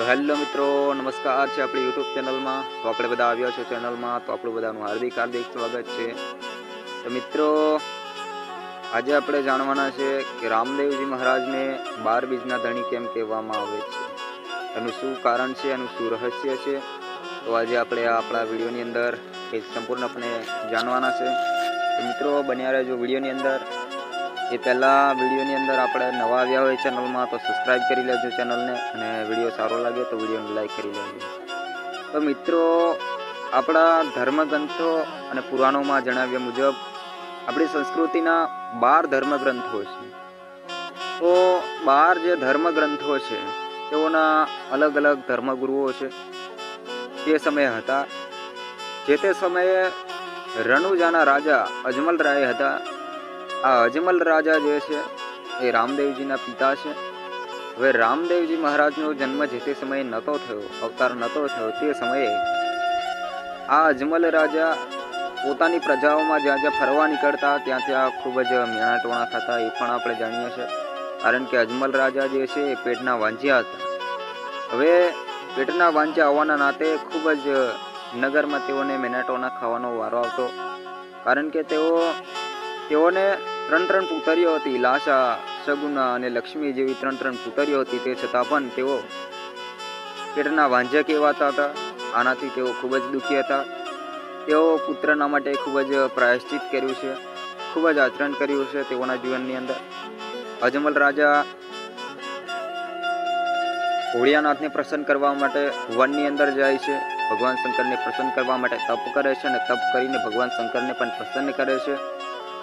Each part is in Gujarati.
તો હેલો મિત્રો, નમસ્કાર છે આપણી યુટ્યુબ ચેનલમાં. તો આપણે બધા આવ્યા છો ચેનલમાં, તો આપણું બધાનું હાર્દિક હાર્દિક સ્વાગત છે. તો મિત્રો, આજે આપણે જાણવાના છે કે રામદેવજી મહારાજને બાર બીજના ધણી કેમ કહેવામાં આવે છે? એનું શું કારણ છે, એનું શું રહસ્ય છે? તો આજે આપણે આપણા વિડીયોની અંદર એ સંપૂર્ણપણે જાણવાના છે. તો મિત્રો, બન્યા રહેજો વિડીયોની અંદર. એ પહેલાં વિડીયોની અંદર આપણે નવા આવ્યા હોય ચેનલમાં તો સબસ્ક્રાઈબ કરી લેજો ચેનલને અને વીડિયો સારો લાગે તો વિડીયોને લાઈક કરી લેજો. તો મિત્રો, આપણા ધર્મગ્રંથો અને પુરાણોમાં જણાવ્યા મુજબ આપણી સંસ્કૃતિના બાર ધર્મગ્રંથો છે. તો બાર જે ધર્મગ્રંથો છે, તેઓના અલગ અલગ ધર્મગુરુઓ છે. તે સમયે હતા. જે તે સમયે રણુજાના રાજા અજમલ રાય હતા. આ અજમલ રાજા જે છે, એ રામદેવજીના પિતા છે. હવે રામદેવજી મહારાજનો જન્મ જે તે સમયે નહોતો થયો, અવતાર નહોતો થયો, તે સમયે આ અજમલ રાજા પોતાની પ્રજાઓમાં જ્યાં જ્યાં ફરવા નીકળતા, ત્યાં ત્યાં ખૂબ જ મેણાટોણા થતા, એ પણ આપણે જાણીએ છીએ. કારણ કે અજમલ રાજા જે છે, એ પેટના વાંજ્યા હતા. હવે પેટના વાંજ્યા આવવાના નાતે ખૂબ જ નગરમાં તેઓને મેનાટોના ખાવાનો વારો આવતો. કારણ કે તેઓ, તેઓને ત્રણ ત્રણ પુતરીઓ હતી. લાશા, સગુના અને લક્ષ્મી જેવી ત્રણ ત્રણ પુતરીઓ હતી. તે છતાં પણ તેઓ પેટના વાંઝ્યા કહેવાતા હતા. આનાથી તેઓ ખૂબ જ દુઃખી હતા. તેઓ પુત્રના માટે ખૂબ જ પ્રાયશ્ચિત કર્યું છે. ખૂબ જ આચરણ કર્યું છે તેઓના જીવનની અંદર. અજમલ રાજા ભોળિયાનાથને પ્રસન્ન કરવા માટે વનની અંદર જાય છે. ભગવાન શંકરને પ્રસન્ન કરવા માટે તપ કરે છે અને તપ કરીને ભગવાન શંકરને પણ પ્રસન્ન કરે છે.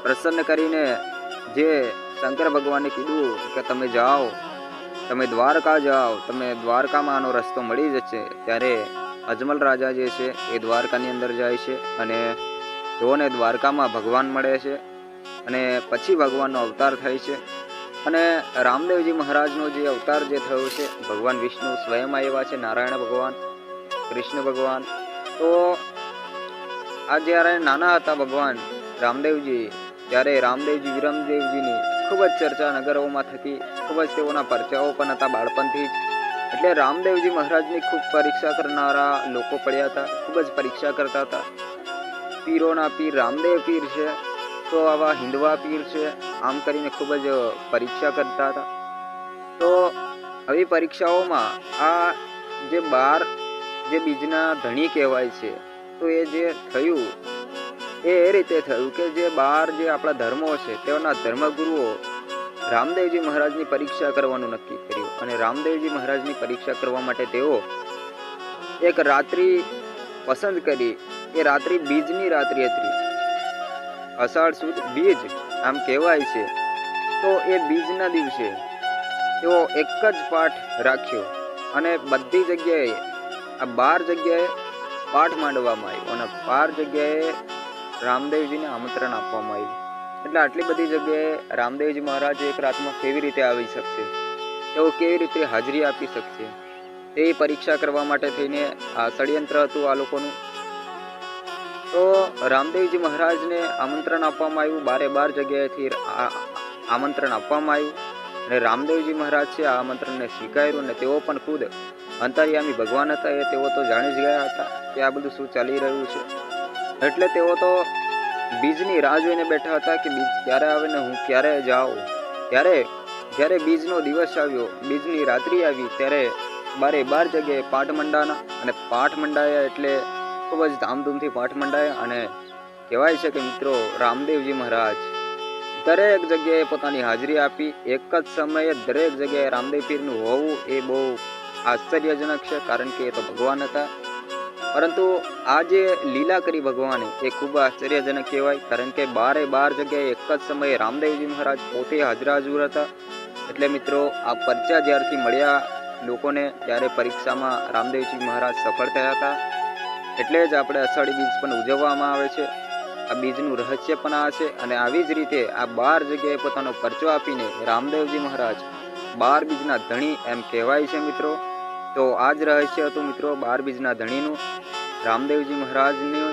પ્રસન્ન કરીને જે શંકર ભગવાને કીધું કે તમે જાઓ, તમે દ્વારકા જાઓ તમે દ્વારકામાં આનો રસ્તો મળી જશે, ત્યારે અજમલ રાજા જે છે એ દ્વારકાની અંદર જાય છે અને તેઓને દ્વારકામાં ભગવાન મળે છે અને પછી ભગવાનનો અવતાર થાય છે. અને રામદેવજી મહારાજનો જે અવતાર જે થયો છે, ભગવાન વિષ્ણુ સ્વયં આવ્યા છે, નારાયણ ભગવાન, કૃષ્ણ ભગવાન. તો આ જ્યારે નાના હતા ભગવાન રામદેવજી ત્યારે રામદેવજી વિરમદેવજીની ખૂબ જ ચર્ચા નગરોમાં થતી, ખૂબ જ તેઓના પરચાઓ પણ હતા બાળપણથી જ. એટલે રામદેવજી મહારાજની ખૂબ પરીક્ષા કરનારા લોકો પડ્યા હતા, ખૂબ જ પરીક્ષા કરતા હતા. પીરોના પીર, રામદેવ પીર છે, તો આવા હિન્દવા પીર છે, આમ કરીને ખૂબ જ પરીક્ષા કરતા હતા. તો આવી પરીક્ષાઓમાં આ જે બાર, જે બીજના ધણી કહેવાય છે, તો એ જે થયું એ એ રીતે થયું કે જે બહાર જે આપણા ધર્મો છે, તેઓના ધર્મગુરુઓ રામદેવજી મહારાજની પરીક્ષા કરવાનું નક્કી કર્યું. અને રામદેવજી મહારાજની પરીક્ષા કરવા માટે તેઓ એક રાત્રિ પસંદ કરી. એ રાત્રિ બીજની રાત્રિ હતી. અષાઢ સુદ બીજ આમ કહેવાય છે. તો એ બીજના દિવસે તેઓ એક જ પાઠ રાખ્યો. અને બધી જગ્યાએ આ બાર જગ્યાએ પાઠ માંડવામાં આવ્યો. અને બાર જગ્યાએ રામદેવજીને આમંત્રણ આપવામાં આવ્યું. એટલે આટલી બધી જગ્યાએ રામદેવજી મહારાજ એક રાતમાં કેવી રીતે આવી શકશે? તેઓ કેવી રીતે હાજરી આપી શકશે? તે પરીક્ષા કરવા માટે થઈને આ ષડયંત્ર હતું આ લોકોનું. તો રામદેવજી મહારાજને આમંત્રણ આપવામાં આવ્યું. બારે બાર જગ્યાએથી આમંત્રણ આપવામાં આવ્યું. અને રામદેવજી મહારાજ છે આ આમંત્રણને સ્વીકાર્યું અને તેઓ પણ ખુદ અંતર્યામી ભગવાન હતા. એ તેઓ તો જાણી જ ગયા હતા કે આ બધું શું ચાલી રહ્યું છે. એટલે તેઓ તો બીજની રાહ જોઈને બેઠા હતા કે બીજ ક્યારે આવે ને હું ક્યારે જાઉં. ત્યારે જ્યારે બીજનો દિવસ આવ્યો, બીજની રાત્રિ આવી, ત્યારે બારે બાર જગ્યાએ પાઠ મંડાના અને પાઠ મંડાયા એટલે ખૂબ જ ધામધૂમથી પાઠ મંડાયા અને કહેવાય છે કે મિત્રો રામદેવજી મહારાજ દરેક જગ્યાએ પોતાની હાજરી આપી. એક જ સમયે દરેક જગ્યાએ રામદેવ પીરનું હોવું એ બહુ આશ્ચર્યજનક છે કારણ કે એ તો ભગવાન હતા. પરંતુ આ જે લીલા કરી ભગવાને એ ખૂબ આશ્ચર્યજનક કહેવાય, કારણ કે બારે બાર જગ્યાએ એક જ સમયે રામદેવજી મહારાજ પોતે હાજરા હાજર હતા. એટલે મિત્રો, આ પરચા જ્યારથી મળ્યા લોકોને, ત્યારે પરીક્ષામાં રામદેવજી મહારાજ સફળ થયા હતા. એટલે જ આપણે અષાઢી બીજ પણ ઉજવવામાં આવે છે. આ બીજનું રહસ્ય પણ આ છે અને આવી જ રીતે આ બાર જગ્યાએ પોતાનો પરચો આપીને રામદેવજી મહારાજ બાર બીજના ધણી એમ કહેવાય છે મિત્રો. તો આ જ રહસ્ય હતું મિત્રો બાર બીજના ધણીનું. રામદેવજી મહારાજની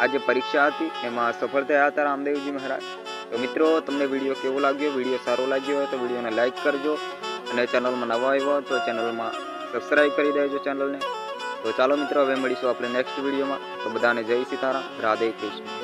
આ જે પરીક્ષા હતી, એમાં સફળ થયા હતા રામદેવજી મહારાજ. તો મિત્રો, તમને વીડિયો કેવો લાગ્યો? વીડિયો સારો લાગ્યો હોય તો વિડીયોને લાઇક કરજો અને ચેનલમાં નવા આવ્યો તો ચેનલમાં સબસ્ક્રાઈબ કરી દેજો ચેનલને. તો ચાલો મિત્રો, હવે મળીશું આપણે નેક્સ્ટ વિડીયોમાં. તો બધાને જય સીતારામ. રાધે કૃષ્ણ.